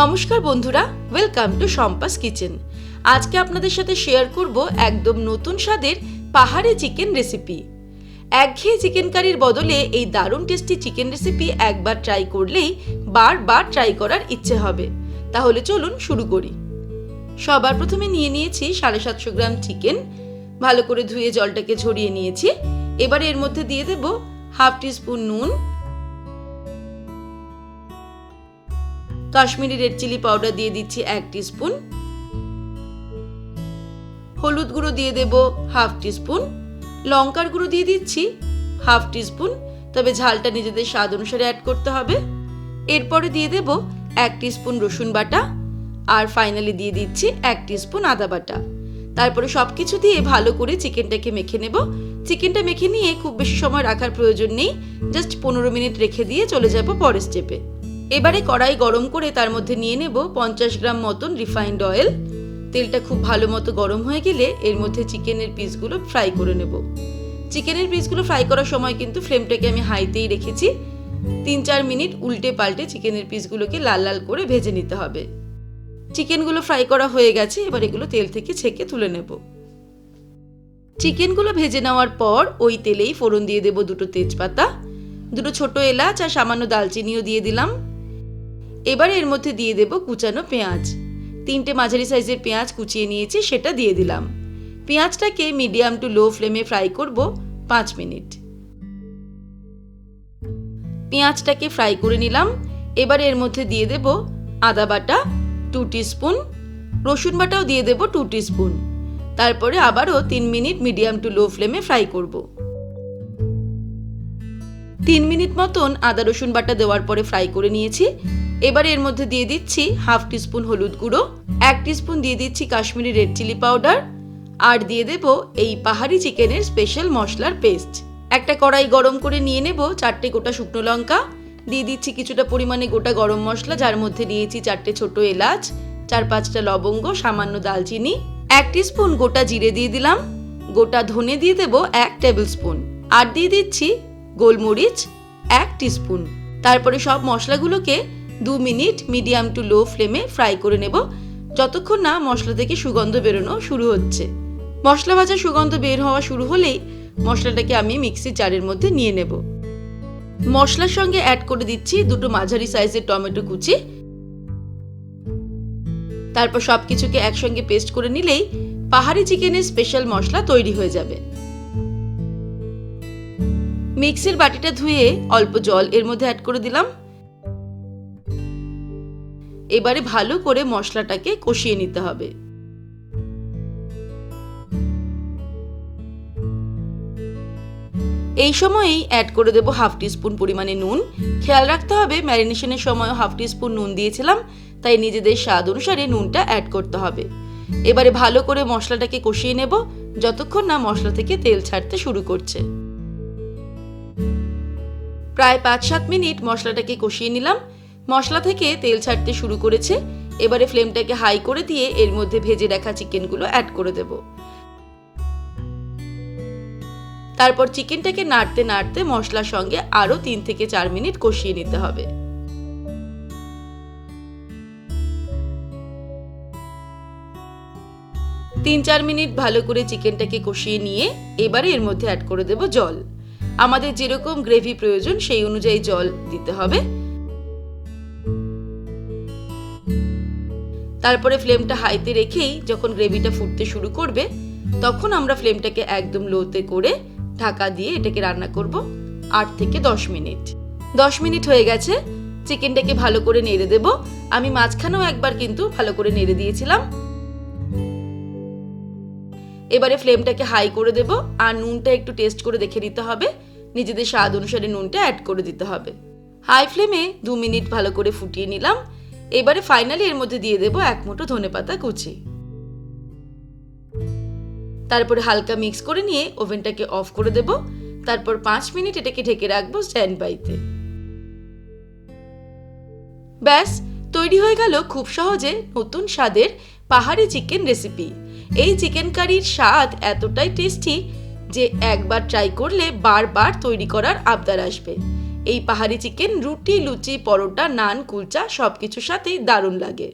নমস্কার বন্ধুরা welcome to সম্পাস kitchen আজকে আপনাদের সাথে শেয়ার করব একদম নতুন স্বাদের পাহাড়ি চিকেন রেসিপি একঘেয়ে চিকেন কারির বদলে এই দারুণ টেস্টি চিকেন রেসিপি একবার ট্রাই করলেই বারবার ট্রাই করার ইচ্ছে হবে। তাহলে চলুন শুরু করি। সবার প্রথমে নিয়ে নিয়েছি সাড়ে সাতশো গ্রাম চিকেন ভালো করে ধুয়ে জলটাকে ঝরিয়ে নিয়েছি। এবার এর মধ্যে দিয়ে দেব হাফ টিস্পুন নুন। কাশ্মীরি রেড চিলি পাউডার দিয়ে দিচ্ছি এক টিস্পুন। হলুদ গুঁড়ো দিয়ে দেব হাফ টিস্পুন। লঙ্কার গুঁড়ো দিয়ে দিচ্ছি হাফ টিস্পুন। তবে ঝালটা নিজেদের স্বাদ অনুসারে অ্যাড করতে হবে। এরপরে দিয়ে দেব এক টিস্পুন রসুন বাটা। আর ফাইনালি দিয়ে দিচ্ছি এক টিস্পুন আদা বাটা। তারপরে সব কিছু দিয়ে ভালো করে চিকেনটাকে মেখে নেব। চিকেনটা মেখে নিয়ে খুব বেশি সময় রাখার প্রয়োজন নেই। জাস্ট পনেরো মিনিট রেখে দিয়ে চলে যাব পরের স্টেপে এবারে কড়াই গরম করে তার মধ্যে নিয়ে নেব পঞ্চাশ গ্রাম মতন রিফাইন্ড অয়েল তেলটা খুব ভালো মতো গরম হয়ে গেলে এর মধ্যে চিকেনের পিসগুলো ফ্রাই করে নেব। চিকেনের পিসগুলো ফ্রাই করার সময় কিন্তু ফ্লেমটাকে আমি হাইতেই রেখেছি। তিন চার মিনিট উল্টে পাল্টে চিকেনের পিসগুলোকে লাল লাল করে ভেজে নিতে হবে। চিকেনগুলো ফ্রাই করা হয়ে গেছে, এবার এগুলো তেল থেকে ছেঁকে তুলে নেব। চিকেনগুলো ভেজে নেওয়ার পর ওই তেলেই ফোড়ন দিয়ে দেব দুটো তেজপাতা, দুটো ছোট এলাচ আর সামান্য দালচিনিও দিয়ে দিলাম। এবার এর মধ্যে দিয়ে দেব কুচানো পেঁয়াজ। তিনটে মাঝারি সাইজের পেঁয়াজ কুচিয়ে নিয়েছি, সেটা দিয়ে দিলাম। পেঁয়াজটাকে মিডিয়াম টু লো ফ্লেমে ফ্রাই করব পাঁচ মিনিট। পেঁয়াজটাকে ফ্রাই করে নিলাম। এবার এর মধ্যে দিয়ে দেব আদা বাটা টু স্পুন রসুন বাটাও দিয়ে দেব টু স্পুন তারপরে আবারও তিন মিনিট মিডিয়াম টু লো ফ্লেমে ফ্রাই করব। তিন মিনিট মতন আদা রসুন বাটা দেওয়ার পরে ফ্রাই করে নিয়েছি। এবার এর মধ্যে দিয়ে দিচ্ছি হাফ টিস্পুন হলুদ গুঁড়ো, এক টিস্পুন দিয়ে দিচ্ছি কাশ্মীরি রেড চিলি পাউডার, আর দিয়ে দেব এই পাহাড়ি চিকেনের স্পেশাল মশলার পেস্ট। একটা কড়াই গরম করে নিয়ে নেব চারটে গোটা শুকনো লঙ্কা, দিয়ে দিচ্ছি কিছুটা পরিমাণে গোটা গরম মশলা, যার মধ্যে নিয়েছি চারটে ছোট এলাচ, চার পাঁচটা লবঙ্গ, সামান্য দালচিনি, এক স্পুন গোটা জিরে দিয়ে দিলাম, গোটা ধনে দিয়ে দেব এক টেবিল স্পুন আর দিয়ে দিচ্ছি গোলমরিচ এক স্পুন তারপরে সব মশলাগুলোকে দু মিনিট মিডিয়াম টু লো ফ্লেমে ফ্রাই করে নেব। যতক্ষণ না মশলা থেকে সুগন্ধ বেরোনো শুরু হচ্ছে। মশলা ভাজা সুগন্ধ বের হওয়া শুরু হলেই মশলাটাকে আমি মিক্সির জারের মধ্যে নিয়ে নেব। মশলার সঙ্গে অ্যাড করে দিচ্ছি দুটো মাঝারি সাইজের টমেটো কুচি। তারপর সব কিছুকে একসঙ্গে পেস্ট করে নিলেই পাহাড়ি চিকেনের স্পেশাল মশলা তৈরি হয়ে যাবে। মিক্সির বাটিটা ধুয়ে অল্প জল এর মধ্যে অ্যাড করে দিলাম। এবারে ভালো করে মশলাটাকে কষিয়ে নিতে হবে। এই সময়েই অ্যাড করে দেবো হাফ টিস্পুন পরিমাণে নুন। খেয়াল রাখতে হবে, ম্যারিনেশনের সময় হাফ টিস্পুন নুন দিয়েছিলাম, তাই নিজেদের স্বাদ অনুসারে নুনটা অ্যাড করতে হবে। এবারে ভালো করে মশলাটাকে কষিয়ে নেব, যতক্ষণ না মশলা থেকে তেল ছাড়তে শুরু করছে। প্রায় পাঁচ সাত মিনিট মশলাটাকে কষিয়ে নিলাম মশলা থেকে তেল ছাড়তে শুরু করেছে। এবারে ফ্লেমটাকে হাই করে দিয়ে এর মধ্যে ভেজে রাখা চিকেনগুলো অ্যাড করে দেব। তারপর চিকেনটাকে নাড়তে নাড়তে মশলার সঙ্গে আরও তিন থেকে চার মিনিট কষিয়ে নিতে হবে। তিন চার মিনিট ভালো করে চিকেনটাকে কষিয়ে নিয়ে এবারে এর মধ্যে অ্যাড করে দেব জল। আমাদের যেরকম গ্রেভি প্রয়োজন সেই অনুযায়ী জল দিতে হবে। তারপরে ফ্লেমটা হাইতে রেখেই যখন গ্রেভিটা ফুটতে শুরু করবে, তখন আমরা ফ্লেমটাকে একদম লোতে করে ঢাকা দিয়ে এটাকে রান্না করব আট থেকে দশ মিনিট। দশ মিনিট হয়ে গেছে, চিকেনটাকে ভালো করে নেড়ে দেব। আমি মাঝখানেও একবার কিন্তু ভালো করে নেড়ে দিয়েছিলাম। এবারে ফ্লেমটাকে হাই করে দেব আর নুনটা একটু টেস্ট করে দেখে নিতে হবে। নিজেদের স্বাদ অনুসারে নুনটা অ্যাড করে দিতে হবে। হাই ফ্লেমে দু মিনিট ভালো করে ফুটিয়ে নিলাম। এবারে ফাইনালি এর মধ্যে দিয়ে দেব এক মুঠো ধনে পাতা কুচি। তারপরে হালকা মিক্স করে নিয়ে ওভেনটাকে অফ করে দেব। তারপর পাঁচ মিনিট এটাকে ঢেকে রাখব স্ট্যান্ড বাইতে ব্যাস, তৈরি হয়ে গেল খুব সহজে নতুন স্বাদের পাহাড়ি চিকেন রেসিপি এই চিকেন কারির স্বাদ এতটাই টেস্টি যে একবার ট্রাই করলে বারবার তৈরি করার আবদার আসবে। এই পাহাড়ি চিকেন রুটি লুচি পরোটা নান কুলচা সব কিছুর সাথেই দারুণ লাগে।